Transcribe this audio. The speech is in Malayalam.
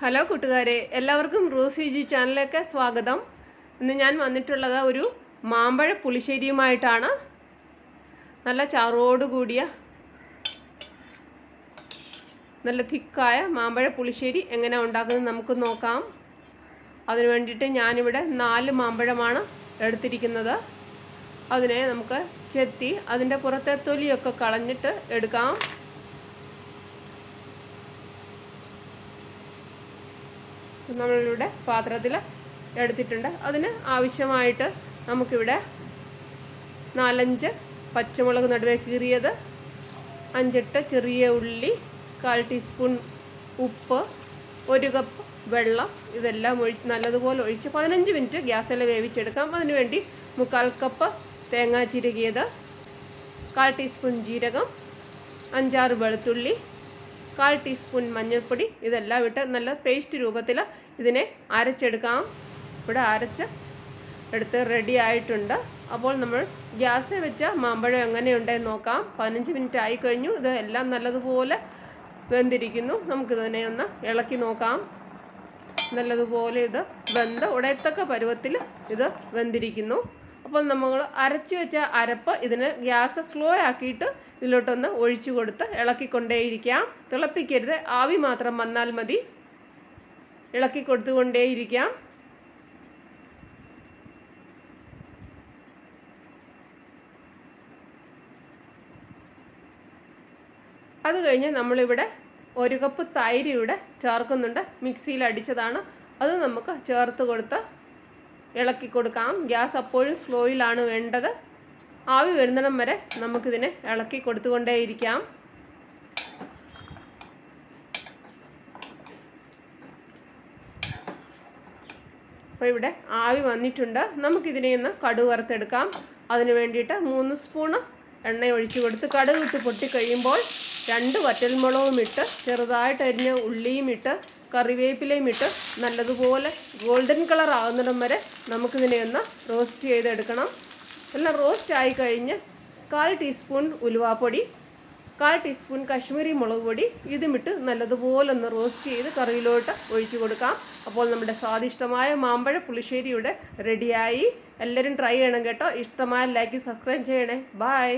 ഹലോ കൂട്ടുകാരെ എല്ലാവർക്കും റൂസ് ജി ചാനലിലേക്ക് സ്വാഗതം. ഇന്ന് ഞാൻ വന്നിട്ടുള്ളത് ഒരു മാമ്പഴ പുളിശ്ശേരിയുമായിട്ടാണ്. നല്ല ചാറോട് കൂടിയ നല്ല തിക്കായ മാമ്പഴ പുളിശ്ശേരി എങ്ങനെ ഉണ്ടാക്കുന്നത് നമുക്ക് നോക്കാം. അതിന് വേണ്ടിയിട്ട് ഞാനിവിടെ നാല് മാമ്പഴമാണ് എടുത്തിരിക്കുന്നത്. അതിനെ നമുക്ക് ചെത്തി അതിന്റെ പുറത്തെ തൊലിയൊക്കെ കളഞ്ഞിട്ട് എടുക്കാം. നമ്മളിവിടെ പാത്രത്തിൽ എടുത്തിട്ടുണ്ട്. അതിന് ആവശ്യമായിട്ട് നമുക്കിവിടെ നാലഞ്ച് പച്ചമുളക് നടുവേ കീറിയത് അഞ്ചെട്ട് ചെറിയ ഉള്ളി കാൽ ടീസ്പൂൺ ഉപ്പ് ഒരു കപ്പ് വെള്ളം ഇതെല്ലാം ഒഴിച്ച് നല്ലതുപോലെ ഒഴിച്ച് പതിനഞ്ച് മിനിറ്റ് ഗ്യാസിൽ വേവിച്ചെടുക്കാം. അതിനുവേണ്ടി മുക്കാൽ കപ്പ് തേങ്ങാ ചിരകിയത് കാൽ ടീസ്പൂൺ ജീരകം അഞ്ചാറ് വെളുത്തുള്ളി കാൽ ടീസ്പൂൺ മഞ്ഞൾപ്പൊടി ഇതെല്ലാം ഇട്ട് നല്ല പേസ്റ്റ് രൂപത്തിൽ ഇതിനെ അരച്ചെടുക്കാം. ഇവിടെ അരച്ച് എടുത്ത് റെഡി ആയിട്ടുണ്ട്. അപ്പോൾ നമ്മൾ ഗ്യാസ് വെച്ച മാമ്പഴം എങ്ങനെയുണ്ടെന്ന് നോക്കാം. പതിനഞ്ച് മിനിറ്റ് ആയി കഴിഞ്ഞു. ഇത് എല്ലാം നല്ലതുപോലെ വെന്തിരിക്കുന്നു. നമുക്കിതിനെ ഒന്ന് ഇളക്കി നോക്കാം. നല്ലതുപോലെ ഇത് വെന്ത് ഉടയത്തക്ക പരുവത്തിൽ ഇത് വെന്തിരിക്കുന്നു. അപ്പോൾ നമ്മൾ അരച്ചു വെച്ച അരപ്പ് ഇതിന് ഗ്യാസ് സ്ലോ ആക്കിയിട്ട് ഇതിലോട്ടൊന്ന് ഒഴിച്ചു കൊടുത്ത് ഇളക്കിക്കൊണ്ടേയിരിക്കാം. തിളപ്പിക്കരുത്. ആവി മാത്രം വന്നാൽ മതി. ഇളക്കി കൊടുത്തുകൊണ്ടേയിരിക്കാം. അത് കഴിഞ്ഞ് നമ്മളിവിടെ ഒരു കപ്പ് തൈര് ഇവിടെ ചേർക്കുന്നുണ്ട്. മിക്സിയിൽ അടിച്ചതാണ്. അത് നമുക്ക് ചേർത്ത് കൊടുത്ത് ഇളക്കി കൊടുക്കാം ഗ്യാസ് അപ്പോഴും സ്ലോയിലാണ് വേണ്ടത്. ആവി വരുന്നിടം വരെ നമുക്കിതിനെ ഇളക്കി കൊടുത്തുകൊണ്ടേയിരിക്കാം. അപ്പോൾ ഇവിടെ ആവി വന്നിട്ടുണ്ട്. നമുക്കിതിനെ ഒന്ന് കടുക് വറുത്തെടുക്കാം. അതിന് വേണ്ടിയിട്ട് മൂന്ന് സ്പൂണ് എണ്ണ ഒഴിച്ച് കൊടുത്ത് കടുക് പൊട്ടിക്കഴിയുമ്പോൾ രണ്ട് വറ്റൽമുളകും ഇട്ട് ചെറുതായിട്ട് അരിഞ്ഞ ഉള്ളിയും ഇട്ട് കറിവേപ്പിലയും ഇട്ട് നല്ലതുപോലെ ഗോൾഡൻ കളർ ആകുന്നിടം വരെ നമുക്കിതിനെ ഒന്ന് റോസ്റ്റ് ചെയ്തെടുക്കണം. എല്ലാം റോസ്റ്റ് ആയി കഴിഞ്ഞ് കാൽ ടീസ്പൂൺ ഉലുവാപ്പൊടി കാൽ ടീസ്പൂൺ കശ്മീരി മുളക് പൊടി ഇതുമിട്ട് നല്ലതുപോലെ ഒന്ന് റോസ്റ്റ് ചെയ്ത് കറിയിലോട്ട് ഒഴിച്ചു കൊടുക്കാം. അപ്പോൾ നമ്മുടെ സ്വാദിഷ്ടമായ മാമ്പഴ പുളിശ്ശേരിയുടെ റെഡിയായി എല്ലാവരും ട്രൈ ചെയ്യണം കേട്ടോ. ഇഷ്ടമായ ലൈക്ക് സബ്സ്ക്രൈബ് ചെയ്യണേ. ബായ്